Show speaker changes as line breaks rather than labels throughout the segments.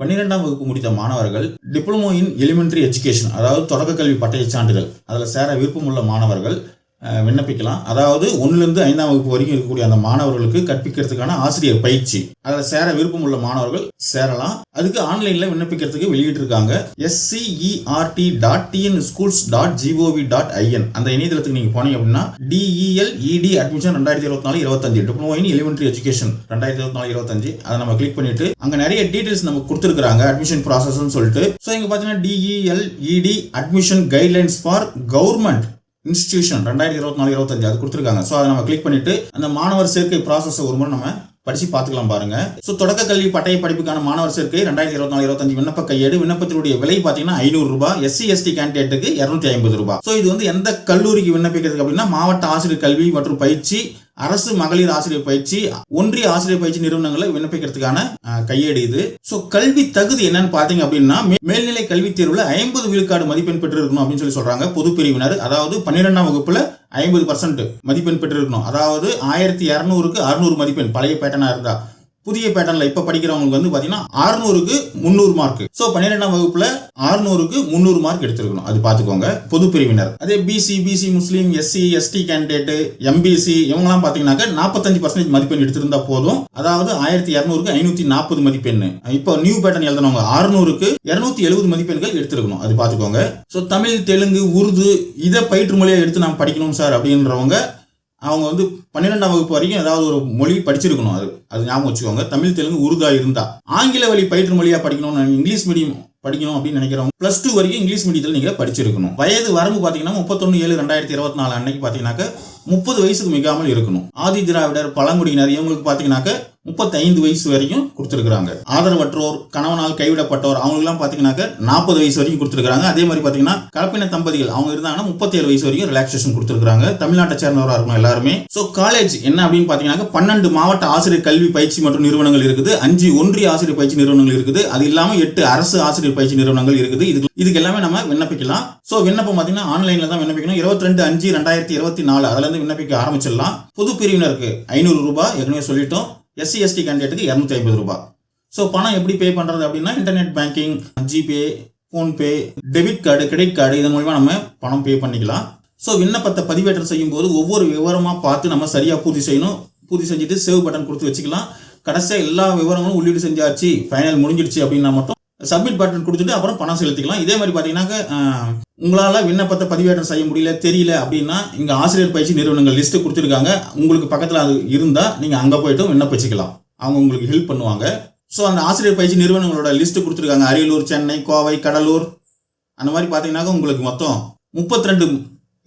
பன்னிரெண்டாம் வகுப்பு முடித்த மாணவர்கள் டிப்ளமோ இன் எலிமெண்ட்ரி எஜுகேஷன் அதாவது தொடக்க கல்வி பட்டய சான்றிதழ் அதில் சேர விருப்பமுள்ள மாணவர்கள் விண்ணப்பிக்கலாம். அதாவது ஒன்றுலேருந்து ஐந்தாம் வகுப்பு வரைக்கும் இருக்கக்கூடிய அந்த மாணவர்களுக்கு கற்பிக்கிறதுக்கான ஆசிரியர் பயிற்சி. அதில் சேர விருப்பம் உள்ள மாணவர்கள் சேரலாம். அதுக்கு ஆன்லைனில் விண்ணப்பிக்கிறதுக்கு வெளியிட்டிருக்காங்க. SCERT dot TN schools dot GOV dot IN அந்த இணையதளத்துக்கு நீங்கள் போனீங்க அப்படின்னா டிஇஎல் இடி அட்மிஷன் ரெண்டாயிரத்தி இருபத்தி நாலு இருபத்தஞ்சு டிப்ளமோ இன் எலிமெண்ட்ரி எஜுகேஷன் ரெண்டாயிரத்தி இருபத்தி நாலு இருபத்தஞ்சு அதை நம்ம கிளிக் பண்ணிட்டு அங்கே நிறைய டீட்டெயில்ஸ் நமக்கு கொடுத்துருக்காங்க அட்மிஷன் ப்ராசஸ்னு சொல்லிட்டு. ஸோ இங்கே பார்த்தீங்கன்னா DEL ED admission guidelines for government institution ரெண்டாயிரத்தி இருபத்தி நாலு இருபத்தஞ்சு அது கொடுத்துருக்காங்க. ஸோ அதை நம்ம கிளிக் பண்ணிட்டு அந்த மாணவர் சேர்க்கை ப்ராசஸ் ஒரு முறை நம்ம படிச்சு பார்த்துக்கலாம் பாருங்க. ஸோ தொடக்க கல்வி பட்டய படிப்புக்கான மாணவர் சேர்க்கை ரெண்டாயிரத்தி இருபத்தி நாலு இருபத்தஞ்சு விண்ணப்ப கையேடு. விண்ணப்பத்தினுடைய விலை பார்த்தீங்கன்னா ஐநூறு ரூபாய். எஸ்சி எஸ்டி கேண்டிடேட்டுக்கு இரநூத்தி ஐம்பது ரூபாய். ஸோ இது வந்து எந்த கல்லூரிக்கு விண்ணப்பிக்கிறதுக்கு அப்படின்னா மாவட்ட ஆசிரியர் கல்வி மற்றும் பயிற்சி அரசு மகளிர் ஆசிரியர் பயிற்சி ஒன்றிய ஆசிரியர் பயிற்சி நிறுவனங்களை விண்ணப்பிக்கிறதுக்கான கையேடு இது. ஸோ கல்வி தகுதி என்னன்னு பார்த்தீங்க அப்படின்னா மேல்நிலை கல்வி தேர்வில் ஐம்பது விழுக்காடு மதிப்பெண் பெற்றிருக்கணும் அப்படின்னு சொல்லி சொல்றாங்க பொது பிரிவினர் அதாவது பன்னிரெண்டாம் வகுப்புல ஐம்பது பர்சன்ட் மதிப்பெண் பெற்றிருக்கணும். அதாவது ஆயிரத்தி இரநூறுக்கு அறுநூறு மதிப்பெண் பழைய பேட்டனா இருந்தா. புதிய பேட்டர்ல இப்ப படிக்கிறவங்களுக்கு வந்து பாத்தீங்கன்னா அறுநூறுக்கு முந்நூறு மார்க் ஸோ பன்னிரெண்டாம் வகுப்புல அறுநூறுக்கு முந்நூறு மார்க் எடுத்திருக்கணும். அது பார்த்துக்கோங்க பொது பிரிவினர் அதே பிசி பிசி முஸ்லீம் எஸ்சி எஸ்டி கேண்டிடேட் எம்பிசி இவங்கலாம் பாத்தீங்கன்னாக்க நாற்பத்தஞ்சு பர்சன்டேஜ் மதிப்பெண் எடுத்திருந்தா போதும். அதாவது ஆயிரத்தி இரநூறுக்கு ஐநூத்தி நாற்பது மதிப்பெண். இப்போ நியூ பேட்டர்ன் எழுதினவங்க அறுநூறுக்கு இருநூத்தி எழுபது மதிப்பெண்கள் எடுத்திருக்கணும். அது பார்த்துக்கோங்க ஸோ தமிழ் தெலுங்கு உருது இதை பயிற்று மொழியை எடுத்து நாம் படிக்கணும் சார் அப்படின்றவங்க அவங்க வந்து பன்னிரெண்டாம் வகுப்பு வரைக்கும் ஏதாவது ஒரு மொழி படிச்சிருக்கணும். அது அது ஞாபகம் வச்சுக்கோங்க. தமிழ் தெலுங்கு உருதா இருந்தா. ஆங்கில வழி பயிற்று மொழியா படிக்கணும் இங்கிலீஷ் மீடியம் படிக்கணும் அப்படின்னு நினைக்கிறவங்க பிளஸ் டூ வரைக்கும் இங்கிலீஷ் மீடியத்தில் நீங்க படிச்சிருக்கணும். வயது வரம்பு பாத்தீங்கன்னா முப்பத்தொன்னு ஏழு ரெண்டாயிரத்தி இருபத்தி நாலு அன்னைக்கு பாத்தீங்கன்னாக்க முப்பது வயசுக்கு மிகாமல் இருக்கணும். ஆதி திராவிடர் பழங்குடியினர் இவங்களுக்கு பாத்தீங்கன்னாக்க முப்பத்தைந்து வயசு வரைக்கும் கொடுத்துருக்காங்க ஆதரவற்றோர் கணவனால் கைவிடப்பட்டோர் அவங்களுக்குலாம் பாத்தீங்கன்னாக்க நாற்பது வயசு வரைக்கும் கொடுத்துருக்காங்க அதே மாதிரி பாத்தீங்கன்னா கலப்பின தம்பதிகள் அவங்க இருந்தாங்கன்னா முப்பத்தேழு வயசு வரைக்கும் ரிலாக்ஸேஷன் கொடுத்துருக்காங்க தமிழ்நாட்டை சேர்ந்தவராக இருக்கணும் எல்லாருமே. ஸோ காலேஜ் என்ன அப்படின்னு பாத்தீங்கன்னா பன்னெண்டு மாவட்ட ஆசிரியர் கல்வி பயிற்சி மற்றும் நிறுவனங்கள் இருக்குது. அஞ்சு ஒன்றிய ஆசிரியர் பயிற்சி நிறுவனங்கள் இருக்குது. அது இல்லாம எட்டு அரசு ஆசிரியர் பயிற்சி நிறுவனங்கள் இருக்குது. இதுக்கு இதுக்கு எல்லாமே நம்ம விண்ணப்பிக்கலாம். ஸோ விண்ணப்பம் பாத்தீங்கன்னா ஆன்லைன்ல தான் விண்ணப்பிக்கணும். இருபத்தி ரெண்டு அஞ்சு ரெண்டாயிரத்தி இருபத்தி நாலு. அதுல வந்து விண்ணப்பிக்க ஆரம்பிச்சிடலாம். புது பிரிவினருக்கு ஐநூறு ரூபாய் ஏற்கனவே சொல்லிட்டோம். எஸ்சி எஸ்டி கேண்டிடேட்டுக்கு இரநூத்தி ஐம்பது ரூபாய். ஸோ பணம் எப்படி பே பண்ணுறது அப்படின்னா internet banking GPay PhonePe debit card credit card இதன் மூலிமா நம்ம பணம் பே பண்ணிக்கலாம். ஸோ விண்ணப்பத்தை பதிவேற்றம் செய்யும் போது ஒவ்வொரு விவரமாக பார்த்து நம்ம சரியாக பூர்த்தி செய்யணும். பூர்த்தி செஞ்சுட்டு சேவ் பட்டன் கொடுத்து வச்சுக்கலாம். கடைசியாக எல்லா விவரங்களும் உள்ளீடு செஞ்சாச்சு. ஃபைனல் முடிஞ்சிடுச்சு அப்படின்னா மட்டும் சப்மிட் பட்டன் கொடுத்துட்டு அப்புறம் பணம் செலுத்திக்கலாம். இதே மாதிரி பார்த்தீங்கன்னாக்க உங்களால் விண்ணப்பத்தை பதிவேற்றம் செய்ய முடியல தெரியல அப்படின்னா இங்கே ஆசிரியர் பயிற்சி நிறுவனங்கள் லிஸ்ட்டு கொடுத்துருக்காங்க. உங்களுக்கு பக்கத்தில் அது இருந்தால் நீங்கள் அங்கே போய்ட்டும் விண்ணப்பிச்சிக்கலாம். அவங்க உங்களுக்கு ஹெல்ப் பண்ணுவாங்க. ஸோ அந்த ஆசிரியர் பயிற்சி நிறுவனங்களோட லிஸ்ட்டு கொடுத்துருக்காங்க. அரியலூர் சென்னை கோவை கடலூர். அந்த மாதிரி பார்த்தீங்கன்னாக்க உங்களுக்கு மொத்தம் முப்பத்தி ரெண்டு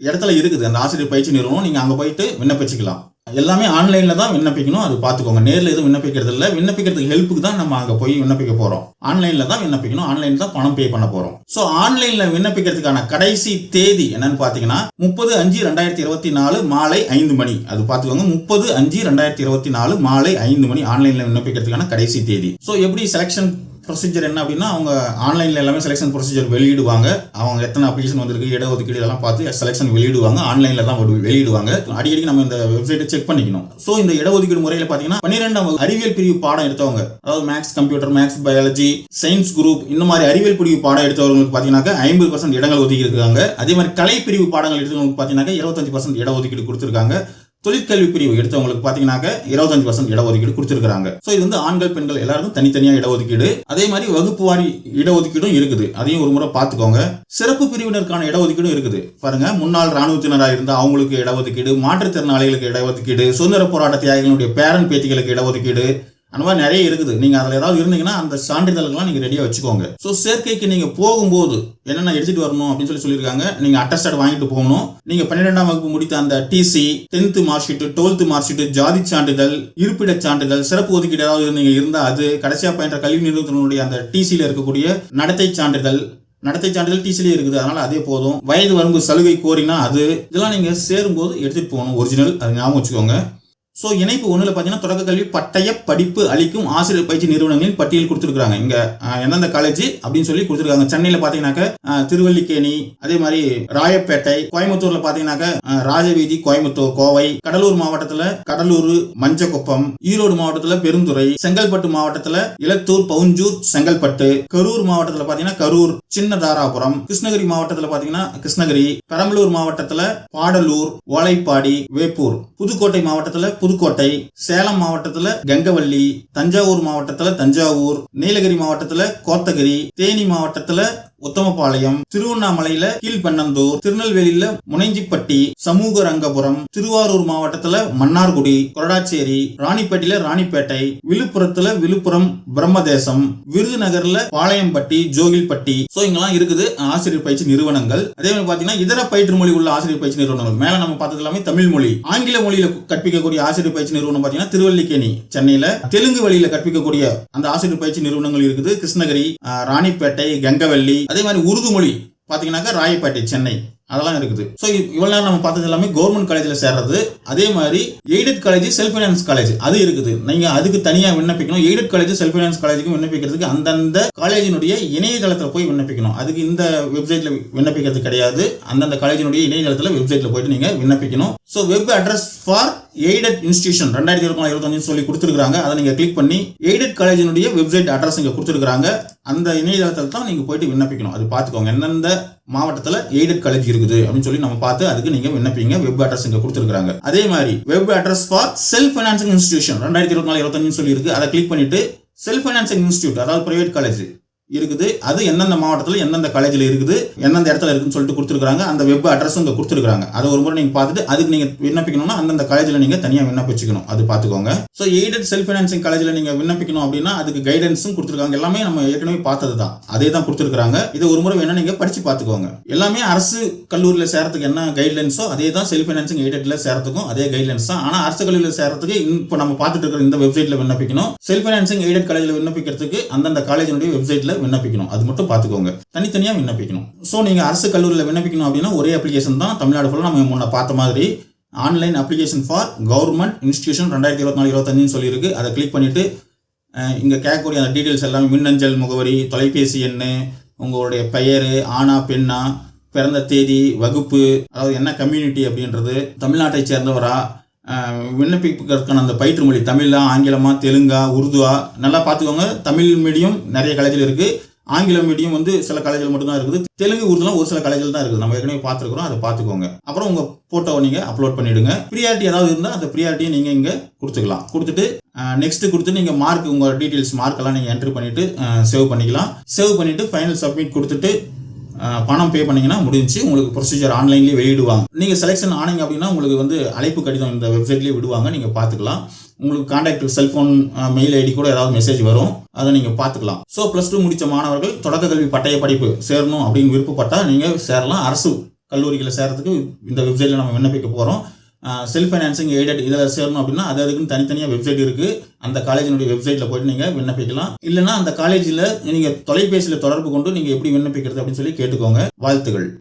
இடத்துல இருக்குது. அந்த ஆசிரியர் பயிற்சி நிறுவனம். நீங்கள் அங்கே போயிட்டு விண்ணப்பிச்சிக்கலாம். எல்லாமே ஆன்லைனில் தான் விண்ணப்பிக்கணும். அது பார்த்துக்கோங்க. நேரில் எதுவும் விண்ணப்பிக்கிறது இல்லை. விண்ணப்பிக்கிறதுக்கு ஹெல்ப்புக்கு தான் நம்ம அங்கே போய் விண்ணப்பிக்க போகிறோம் ஆன்லைனில் தான் விண்ணப்பிக்கணும். ஆன்லைனில் தான் பணம் பே பண்ண போகிறோம் ஸோ ஆன்லைனில் விண்ணப்பிக்கிறதுக்கான கடைசி தேதி என்னன்னு பார்த்தீங்கன்னா முப்பது அஞ்சு ரெண்டாயிரத்தி இருபத்தி நாலு மாலை ஐந்து மணி. அது பார்த்துக்கோங்க. முப்பது அஞ்சு ரெண்டாயிரத்தி இருபத்தி நாலு மாலை ஐந்து மணி ஆன்லைனில் விண்ணப்பிக்கிறதுக்கான கடைசி தேதி. ஸோ எப்படி செலெக்ஷன் ப்ரொசீஜர் என்ன அப்படின்னா அவங்க ஆன்லைனில் எல்லாமே செலெக்ஷன் ப்ரொசீஜர் வெளியிடுவாங்க. அவங்க எத்தனை அப்ளிகேஷன் வந்திருக்கு இடஒதுக்கீடு இதெல்லாம் பார்த்து செலெக்ஷன் வெளியிடுவாங்க. ஆன்லைனில் தான் வெளியிடுவாங்க. அடிக்கடி நம்ம இந்த வெப்சைட்டை செக் பண்ணிக்கணும். ஸோ இந்த இடஒதுக்கீடு முறையில் பார்த்தீங்கன்னா பன்னிரெண்டாம் அறிவியல் பிரிவு பாடம் எடுத்தவங்க அதாவது maths computer maths biology science group இந்த மாதிரி அறிவியல் பிரிவு பாடம் எடுத்தவங்களுக்கு பார்த்தீங்கன்னா ஐம்பது பர்சன்ட் இடங்கள் ஒதுக்கி இருக்காங்க அதே மாதிரி கலை பிரிவு பாடங்கள் எடுத்தவங்களுக்கு பார்த்தீங்கன்னா இருபத்தஞ்சு பர்சன்ட் இடஒதுக்கீடு கொடுத்துருக்காங்க. தொழிற்கல்வி பிரிவு எடுத்தவங்களுக்கு பாத்தீங்கன்னாக்க இருபத்தஞ்சு பர்சன்ட் இடஒதுக்கீடு கொடுத்துருக்காங்க ஸோ இது வந்து ஆண்கள் பெண்கள் எல்லாருக்கும் தனித்தனியா இடஒதுக்கீடு. அதே மாதிரி வகுப்பு வாரி இடஒதுக்கீடும் இருக்குது. அதையும் ஒரு முறை பார்த்துக்கோங்க. சிறப்பு பிரிவினருக்கான இடஒதுக்கீடும் இருக்குது. பாருங்க முன்னாள் ராணுவத்தினராக இருந்தால் அவங்களுக்கு இடஒதுக்கீடு மாற்றுத்திறனாளிகளுக்கு இடஒதுக்கீடு சுதந்திர போராட்ட தியாகிகளுடைய பேரன் பேத்திகளுக்கு இடஒதுக்கீடு அந்த மாதிரி நிறைய இருக்குது. நீங்கள் அதில் ஏதாவது இருந்தீங்கன்னா அந்த சான்றிதழ்கள்லாம் நீங்கள் ரெடியாக வச்சுக்கோங்க. ஸோ சேர்க்கைக்கு நீங்கள் போகும்போது என்னென்ன எடுத்துகிட்டு வரணும் அப்படின்னு சொல்லி சொல்லியிருக்காங்க. நீங்கள் அட்டஸ்டட் வாங்கிட்டு போகணும். நீங்கள் பன்னிரெண்டாம் வகுப்பு முடித்த அந்த TC tenth mark twelfth marksheet mark ஜாதி சான்றிதழ் இருப்பிடச் சான்றிதழ் சிறப்பு ஒதுக்கீடு ஏதாவது நீங்கள் இருந்தால் அது கடைசியாக பயின்ற கல்வி நிறுவனத்தினுடைய அந்த டிசியில் இருக்கக்கூடிய நடத்தை சான்றிதழ் நடத்தை சான்றிதழ் டிசிலே இருக்குது. அதனால அதே போதும். வயது வரம்பு சலுகை கோரினா அது இதெல்லாம் நீங்கள் சேரும்போது எடுத்துகிட்டு போகணும். ஒரிஜினல் அது ஞாபகம் வச்சுக்கோங்க. ஸோ இணைப்பு ஒன்றில் பார்த்தீங்கன்னா தொடக்க கல்வி பட்டய படிப்பு அளிக்கும் ஆசிரியர் பயிற்சி நிறுவனங்களின் பட்டியல் கொடுத்துருக்காங்க இங்க எந்தெந்த காலேஜ் அப்படின்னு சொல்லி கொடுத்துருக்காங்க. சென்னையில் பார்த்தீங்கன்னாக்க திருவல்லிக்கேணி அதே மாதிரி ராயப்பேட்டை கோயம்புத்தூர்ல பார்த்தீங்கன்னாக்க ராஜவீதி கோயம்புத்தூர் கோவை கடலூர் மாவட்டத்தில் கடலூர் மஞ்சக்குப்பம் ஈரோடு மாவட்டத்தில் பெருந்துறை செங்கல்பட்டு மாவட்டத்தில் இலத்தூர் பவுஞ்சூர் செங்கல்பட்டு கரூர் மாவட்டத்தில் பார்த்தீங்கன்னா கரூர் சின்ன தாராபுரம் கிருஷ்ணகிரி மாவட்டத்தில் பார்த்தீங்கன்னா கிருஷ்ணகிரி பெரம்பலூர் மாவட்டத்தில் பாடலூர் ஓலைப்பாடி வேப்பூர் புதுக்கோட்டை மாவட்டத்தில் புதுக்கோட்டை சேலம் மாவட்டத்துல கங்கவள்ளி தஞ்சாவூர் மாவட்டத்துல தஞ்சாவூர் நீலகிரி மாவட்டத்துல கோத்தகிரி தேனி மாவட்டத்துல உத்தமபாளையம் திருவண்ணாமலையில கீழ்பெண்ணந்தூர் திருநெல்வேலியில முனைஞ்சிப்பட்டி சமூக ரங்கபுரம் திருவாரூர் மாவட்டத்துல மன்னார்குடி கொரடாச்சேரி ராணிப்பேட்டையில ராணிப்பேட்டை விழுப்புரத்துல விழுப்புரம் பிரம்மதேசம் விருதுநகர்ல பாளையம்பட்டி ஜோகில்பட்டி. சோ இங்கெல்லாம் இருக்குது ஆசிரியர் பயிற்சி நிறுவனங்கள். அதே மாதிரி பாத்தீங்கன்னா இதர பயிற்று மொழி உள்ள ஆசிரியர் பயிற்சி நிறுவனங்கள். மேல நம்ம பார்த்தது எல்லாமே தமிழ் மொழி. ஆங்கில மொழியில கற்பிக்கக்கூடிய ஆசிரியர் பயிற்சி நிறுவனம் பாத்தீங்கன்னா திருவல்லிக்கேணி சென்னையில தெலுங்கு வழியில கற்பிக்கக்கூடிய அந்த ஆசிரியர் பயிற்சி நிறுவனங்கள் இருக்குது. கிருஷ்ணகிரி ராணிப்பேட்டை கங்கவல்லி அதே மாதிரி உருது மொழி பாத்தீங்கன்னாக்கா ராயப்பேட்டை சென்னை. அதெல்லாம் இருக்குது. ஸோ இவ்வளோ நேரம் நம்ம பார்த்தது எல்லாமே கவர்மெண்ட் காலேஜில் சேர்றது. அதே மாதிரி aided college self finance college அது இருக்குது. நீங்கள் அதுக்கு தனியாக விண்ணப்பிக்கணும். எய்டட் காலேஜ் செல்ஃப் ஃபைனான்ஸ் காலேஜுக்கும் விண்ணப்பிக்கிறதுக்கு அந்தந்த காலேஜினுடைய இணையதளத்தில் போய் விண்ணப்பிக்கணும். அதுக்கு இந்த வெப்சைட்டில் விண்ணப்பிக்கிறது கிடையாது. அந்தந்த காலேஜினுடைய இணையதளத்தில் வெப்சைட்டில் போயிட்டு நீங்கள் விண்ணப்பிக்கணும். So web address for aided institution ரெண்டாயிரத்தி இருபத்தி இருபத்தஞ்சு சொல்லி கொடுத்துருக்காங்க அதை நீங்கள் கிளிக் பண்ணி எய்டட் காலேஜினுடைய வெப்சைட் அட்ரஸ் இங்கே கொடுத்துருக்காங்க அந்த இணையதளத்தில் தான் நீங்கள் போயிட்டு விண்ணப்பிக்கணும். அது பார்த்துக்கோங்க. எந்தெந்த மாவட்டத்தில் எய்டட் காலேஜ் இருக்குது அப்படின்னு சொல்லி நம்ம பார்த்து அதுக்கு நீங்க விண்ணப்பிங்க. வெப் அட்ரஸ் இங்கே கொடுத்துருக்காங்க அதே மாதிரி web address for self financing institution ரெண்டாயிரத்தி இருபத்தி நாலு இருபத்தஞ்சு சொல்லி இருக்கு அதை கிளிக் பண்ணிட்டு செல்ஃப் ஃபைனான்சிங் இன்ஸ்டியூட் அதாவது பிரைவேட் காலேஜ் இருக்குது. அது எந்தெந்த மாவட்டத்தில் எந்தெந்த காலேஜில் இருக்குது எந்தெந்த இடத்துல இருக்குன்னு சொல்லிட்டு கொடுத்துருக்காங்க அந்த வெப் அட்ரஸும் இங்கே கொடுத்துருக்காங்க அதை ஒரு முறை நீங்கள் பார்த்துட்டு அதுக்கு நீங்கள் விண்ணப்பிக்கணும்னா அந்தந்த காலேஜில் நீங்கள் தனியாக விண்ணப்பிச்சுக்கணும். அது பார்த்துக்கோங்க. ஸோ எய்டட் செல்ஃப் ஃபைனான்சிங் காலேஜில் நீங்கள் விண்ணப்பிக்கணும் அப்படின்னா அதுக்கு கைடன்ஸும் கொடுத்துருக்காங்க. எல்லாமே நம்ம ஏற்கனவே பார்த்தது தான் அதே தான் கொடுத்துருக்காங்க இதை ஒரு முறை வேணால் நீங்கள் படித்து பார்த்துக்கோங்க. எல்லாமே அரசு கல்லூரியில் சேரத்துக்கு என்ன கைட்லைன்ஸோ அதே தான் செல்ஃப் ஃபைனான்சிங் எய்டட்டில் சேரத்துக்கும் அதே கைட்லைன்ஸ் தான். ஆனால் அரசு கல்லூரியில் சேரத்துக்கு இப்போ நம்ம பார்த்துட்டு இருக்கிற இந்த வெப்சைட்டில் விண்ணப்பிக்கணும். செல்ஃப் ஃபைனான்சிங் எய்டட் காலேஜில் விண்ணப்பிக்கிறதுக்கு அந்தந்த காலேஜினுடைய வெப்சைட்டில் விண்ணப்பிக்கணும். அது மட்டும் பார்த்துக்கோங்க. தனித்தனியாக விண்ணப்பிக்கணும். ஸோ நீங்கள் அரசு கல்லூரியில் விண்ணப்பிக்கணும் அப்படின்னா ஒரே அப்ளிகேஷன் தான். தமிழ்நாடு ஃபுல்லாக நம்ம முன்ன பார்த்த மாதிரி online application for government institution ரெண்டாயிரத்தி இருபத்தி நாலு இருபத்தஞ்சுன்னு சொல்லியிருக்கு. அதை கிளிக் பண்ணிவிட்டு இங்கே கேட்கக்கூடிய அந்த டீட்டெயில்ஸ் எல்லாமே மின்னஞ்சல் முகவரி தொலைபேசி எண் உங்களுடைய பெயர் ஆனா பெண்ணா பிறந்த தேதி வகுப்பு அதாவது என்ன கம்யூனிட்டி அப்படின்றது தமிழ்நாட்டை சேர்ந்தவரா அஹ், அந்த பயிற்று மொழி தமிழா ஆங்கிலமா தெலுங்கா உருதுவா நல்லா பார்த்துக்கோங்க. தமிழ் மீடியம் நிறைய காலேஜில் இருக்குது ஆங்கில மீடியம் வந்து சில காலேஜில் மட்டும்தான் இருக்குது. தெலுங்கு உருதுலாம் ஒரு சில காலேஜில் தான் இருக்குது. நம்ம ஏற்கனவே பார்த்துருக்குறோம். அதை பார்த்துக்கோங்க. அப்புறம் உங்கள் ஃபோட்டோவை நீங்கள் அப்லோட் பண்ணிவிடுங்க ப்ரியாரிட்டி ஏதாவது இருந்தால் அந்த ப்ரியாரிட்டியை நீங்கள் இங்கே கொடுத்துக்கலாம். கொடுத்துட்டு நெக்ஸ்ட்டு கொடுத்து நீங்கள் மார்க் உங்கள் டீட்டெயில்ஸ் மார்க்கெல்லாம் நீங்கள் என்ட்ரி பண்ணிவிட்டு சேவ் பண்ணிக்கலாம். சேவ் பண்ணிவிட்டு ஃபைனல் சப்மிட் கொடுத்துட்டு பணம் பே பண்ணிங்கன்னா முடிஞ்சு உங்களுக்கு ப்ரொசீஜர் ஆன்லைன்லேயே வெளியிடுவாங்க. நீங்கள் செலெக்ஷன் ஆனீங்க அப்படின்னா உங்களுக்கு வந்து அழைப்பு கடிதம் இந்த வெப்சைட்லேயே விடுவாங்க. நீங்கள் பார்த்துக்கலாம். உங்களுக்கு கான்டாக்ட் செல்ஃபோன் மெயில் ஐடி கூட ஏதாவது மெசேஜ் வரும். அதை நீங்கள் பார்த்துக்கலாம். ஸோ ப்ளஸ் டூ முடித்த மாணவர்கள் தொடக்க கல்வி பட்டய படிப்பு சேரணும் அப்படின்னு விருப்பப்பட்டால் நீங்கள் சேரலாம். அரசு கல்லூரிகளை சேரத்துக்கு இந்த வெப்சைட்டில் நம்ம விண்ணப்பிக்க போகிறோம் செல்ஃப் ஃபைனான்சிங் எய்டட் இதில் சேரணும் அப்படின்னா அது அதுக்குன்னு தனித்தனியாக வெப்சைட் இருக்குது அந்த காலேஜினுடைய வெப்சைட்டில் போயிட்டு நீங்கள் விண்ணப்பிக்கலாம். இல்லைன்னா அந்த காலேஜில் நீங்கள் தொலைபேசியில் தொடர்பு கொண்டு நீங்கள் எப்படி விண்ணப்பிக்கிறது அப்படின்னு சொல்லி கேட்டுக்கோங்க. வாழ்த்துகள்